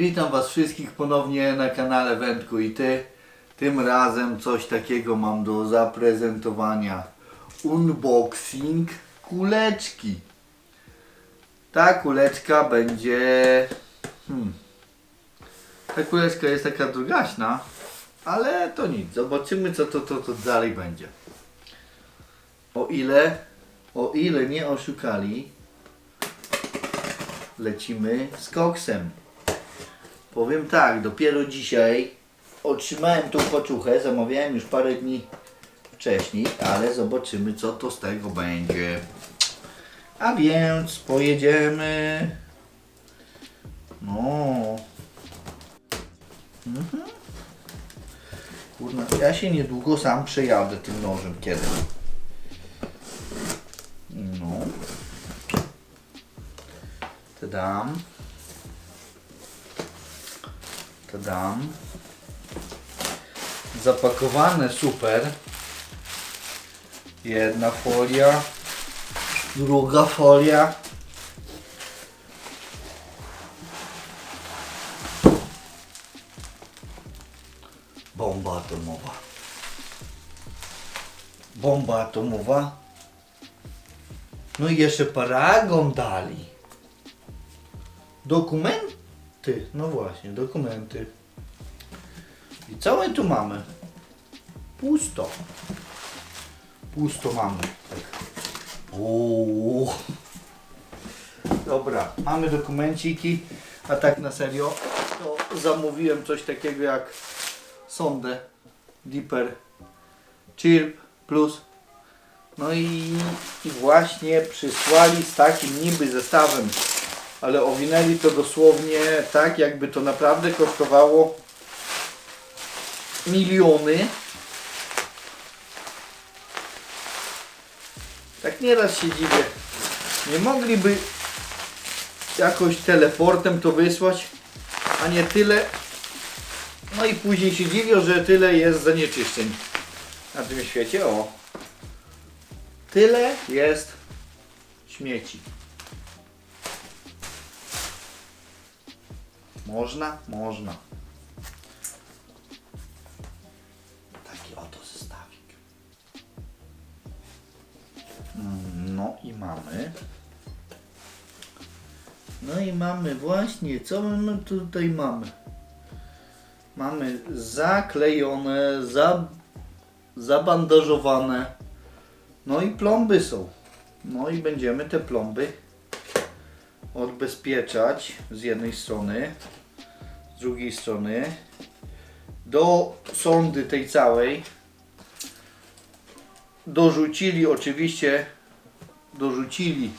Witam Was wszystkich ponownie na kanale Wędku i Ty. Tym razem coś takiego mam do zaprezentowania. Unboxing kuleczki. Ta kuleczka będzie... Hmm. Ta kuleczka jest taka drogaśna, ale to nic. Zobaczymy co to, to, to dalej będzie. O ile, o ile nie oszukali, lecimy z koksem. Powiem tak, dopiero dzisiaj otrzymałem tą paczuchę, zamawiałem już parę dni wcześniej, ale zobaczymy co to z tego będzie. A więc pojedziemy. No. Mhm. Kurna, ja się niedługo sam przejadę tym nożem kiedy. No. Tadam. Tadam. Zapakowane super. Jedna folia. Druga folia. Bomba atomowa. Bomba atomowa. No i jeszcze paragon dali. Dokumenty. No właśnie, dokumenty. I co my tu mamy? Pusto. Pusto mamy. Tak. Uuu. Dobra, mamy dokumenciki, a tak na serio to zamówiłem coś takiego jak sondę Deeper Chirp Plus. No i, i właśnie przysłali z takim niby zestawem, ale owinęli to dosłownie tak, jakby to naprawdę kosztowało miliony. Tak nieraz się dziwię. Nie mogliby jakoś teleportem to wysłać, a nie tyle. No i później się dziwią, że tyle jest zanieczyszczeń na tym świecie. O. Tyle jest śmieci. Można? Można. Taki oto zestawik. No i mamy. No i mamy właśnie, co my tutaj mamy? Mamy zaklejone, za, zabandażowane. No i plomby są. No i będziemy te plomby odbezpieczać z jednej strony, z drugiej strony. Do sondy tej całej. Dorzucili oczywiście dorzucili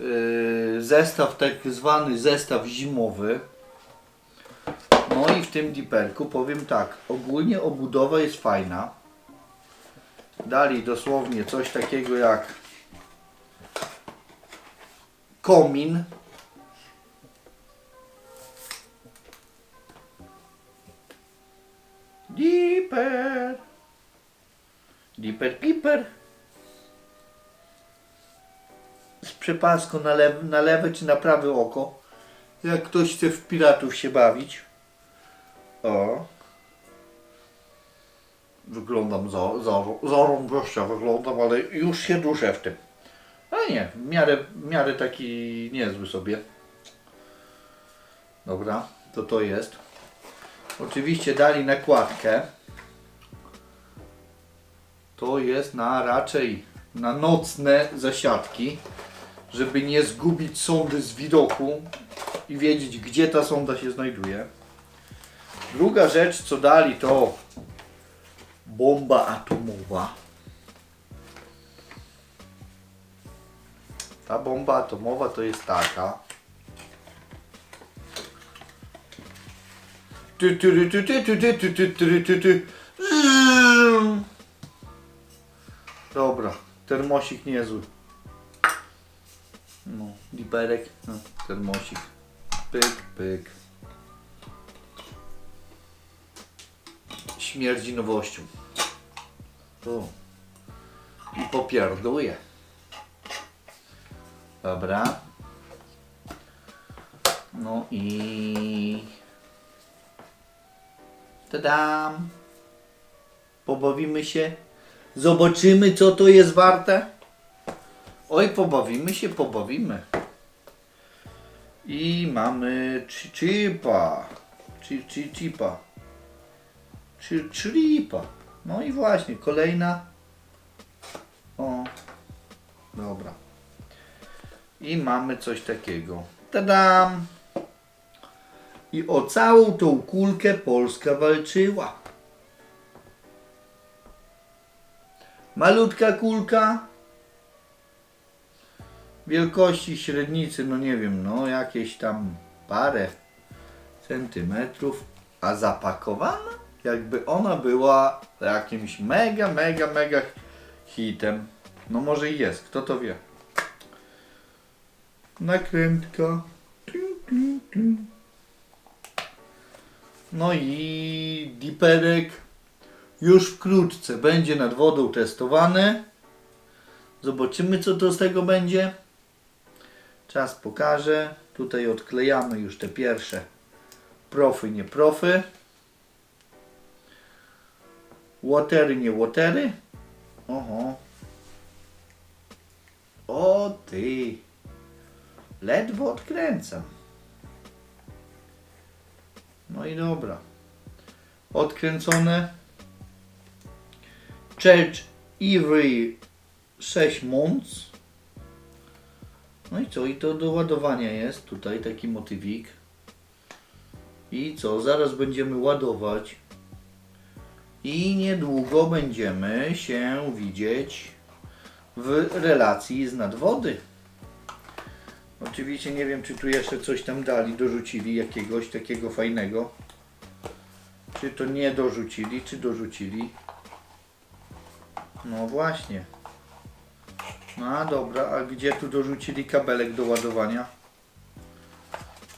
yy, zestaw tak zwany zestaw zimowy. No i w tym diperku powiem tak ogólnie obudowa jest fajna. Dali dosłownie coś takiego jak komin Diper Piper. Z przepaską na, lew, na lewe czy na prawe oko. Jak ktoś chce w piratów się bawić. O. Wyglądam za, za, zarąbiście wyglądam, ale już się duszę w tym. A nie, w miarę, w miarę taki niezły sobie. Dobra, to to jest. Oczywiście dali nakładkę to jest na raczej na nocne zasiadki, żeby nie zgubić sondy z widoku i wiedzieć gdzie ta sonda się znajduje. Druga rzecz co dali to bomba atomowa. Ta bomba atomowa to jest taka. Ty, ty, ty, ty, ty, ty, ty, ty, ty, ty, ty. Dobra, termosik niezły. No, liperek, no, termosik. Pyk, pyk. Śmierdzi nowością. O. I popierduje. Dobra. No i... Tadam! Pobawimy się. Zobaczymy, co to jest warte. Oj, pobawimy się, pobawimy. I mamy chi- chipa. Chi- chi- Chipa. Chi- Chiripa. No i właśnie, kolejna. O, dobra. I mamy coś takiego. Tadam! I o całą tą kulkę Polska walczyła. Malutka kulka. Wielkości średnicy, no nie wiem, no jakieś tam parę centymetrów, a zapakowana jakby ona była jakimś mega, mega, mega hitem. No może i jest, kto to wie. Nakrętka. No i diperek już wkrótce będzie nad wodą testowany. Zobaczymy co to z tego będzie. Czas pokaże. Tutaj odklejamy już te pierwsze profy, nie profy. Watery, nie watery. Oho. O ty. Ledwo odkręcam. No i dobra. Odkręcone. Church Every 6 months. No i co? I to do ładowania jest. Tutaj taki motywik. I co? Zaraz będziemy ładować. I niedługo będziemy się widzieć w relacji z nadwody. Oczywiście nie wiem, czy tu jeszcze coś tam dali, dorzucili jakiegoś takiego fajnego. Czy to nie dorzucili, czy dorzucili. No właśnie. No dobra, a gdzie tu dorzucili kabelek do ładowania?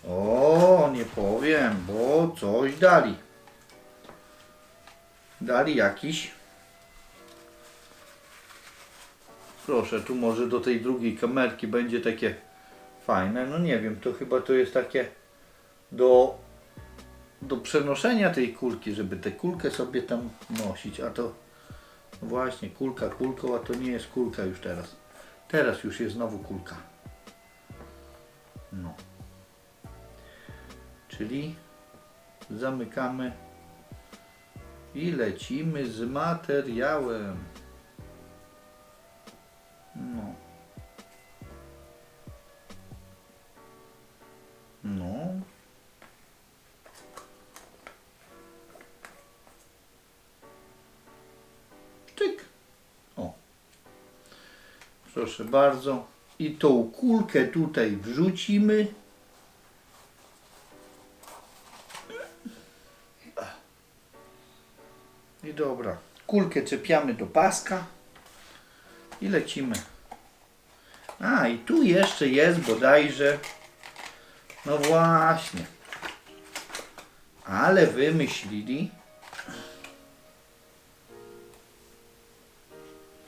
O, nie powiem, bo coś dali. Dali jakiś. Proszę, tu może do tej drugiej kamerki będzie takie fajne. No nie wiem, to chyba to jest takie do, do przenoszenia tej kulki, żeby tę kulkę sobie tam nosić. A to właśnie kulka kulką, a to nie jest kulka już teraz. Teraz już jest znowu kulka. No. Czyli zamykamy i lecimy z materiałem. Proszę bardzo. I tą kulkę tutaj wrzucimy. I dobra. Kulkę czepiamy do paska i lecimy. A i tu jeszcze jest bodajże. No właśnie. Ale wymyślili.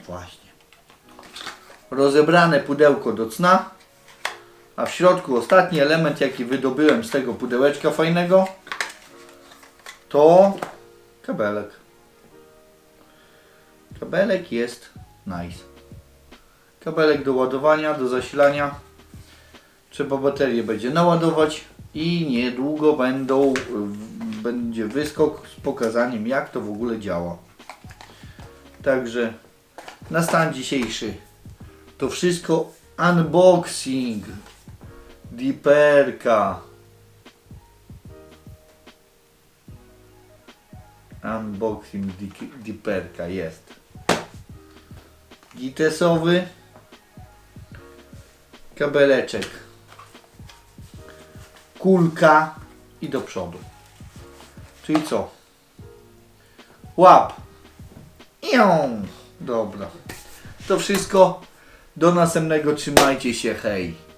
Właśnie. Rozebrane pudełko do cna. A w środku ostatni element, jaki wydobyłem z tego pudełeczka fajnego, to kabelek. Kabelek jest nice. Kabelek do ładowania, do zasilania. Trzeba baterię będzie naładować i niedługo będą, będzie wyskok z pokazaniem jak to w ogóle działa. Także na stan dzisiejszy to wszystko unboxing Diperka. Unboxing di- Diperka jest. Gitesowy kabeleczek kulka i do przodu. Czyli co? Łap. Ią. Dobra. To wszystko. Do następnego. Trzymajcie się. Hej.